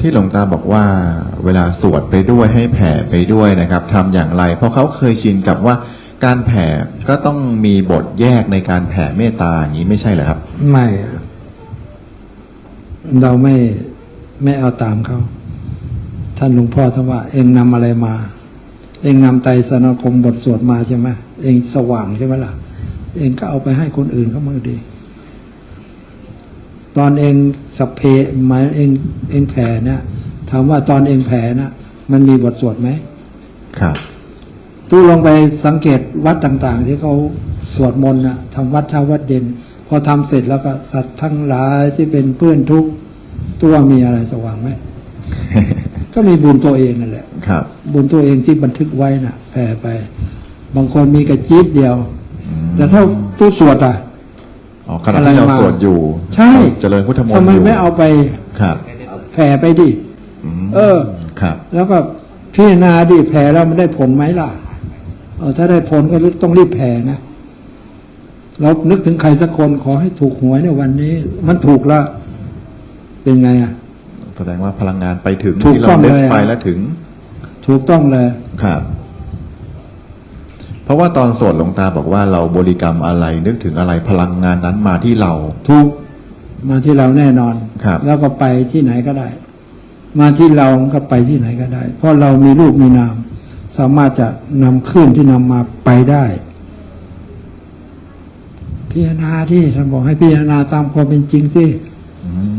ที่หลวงตาบอกว่าเวลาสวดไปด้วยให้แผ่ไปด้วยนะครับทำอย่างไร เพราะเขาเคยชินกับว่าการแผ่ก็ต้องมีบทแยกในการแผ่เมตตาอย่างนี้ไม่ใช่เหรอครับ ไม่ เราไม่ไม่เอาตามเขาท่านหลวงพ่อท่านว่า เองนำอะไรมา เองนำไตรสนคมบทสวดมาใช่ไหมเองสว่างใช่ไหมล่ะ เองก็เอาไปให้คนอื่นเขามั่งดี ตอนเองสพเพหมายเองเองแผ่เนี่ยถามว่าตอนเองแผ่นะมันมีบทสวดไหมครับตู้ลองไปสังเกตวัดต่าง ๆ ที่เขาสวดมนต์นะทำวัดเช้าวัดเย็น พอทำเสร็จแล้วก็สัตว์ทั้งหลายที่เป็นเพื่อนทุกข์ตัวมีอะไรสว่างไหมก็มีบุญตัวเองนั่นแหละครับ บุญตัวเองที่บันทึกไว้น่ะแผ่ไป บางคนมีกระจี๊ดเดียว แต่ถ้าตู้สวดอะ อ๋อขณะที่เราอะไรมาสวดอยู่ใช่เจริญพุทธมนต์ทำไมอยู่ไม่เอาไปครับแผ่ไปดิมเออครับ แล้วก็พิจารณาดิแผ่แล้วมันได้ผลไหมล่ะเออถ้าได้ผลก็ต้องรีบแผ่นะเรานึกถึงใครสักคนขอให้ถูกหวยในวันนี้ มันถูกแล้วเป็นไงอะแสดงว่าพลังงานไปถึงถูกที่เราต้องนึกเลยไปแล้วถึง ถูกต้องเลยครับ เพราะว่าตอนสวดหลวงตาบอกว่าเราบริกรรมอะไรนึกถึงอะไรพลังงานนั้นมาที่เราถูกมาที่เราแน่นอนครับ แล้วก็ไปที่ไหนก็ได้ มาที่เราก็ไปที่ไหนก็ได้ เพราะเรามีรูปมีนาม สามารถจะนำคลื่นที่นำมาไปได้พิจารณาที่ท่านบอกให้พิจารณาตามความเป็นจริงสิ อืม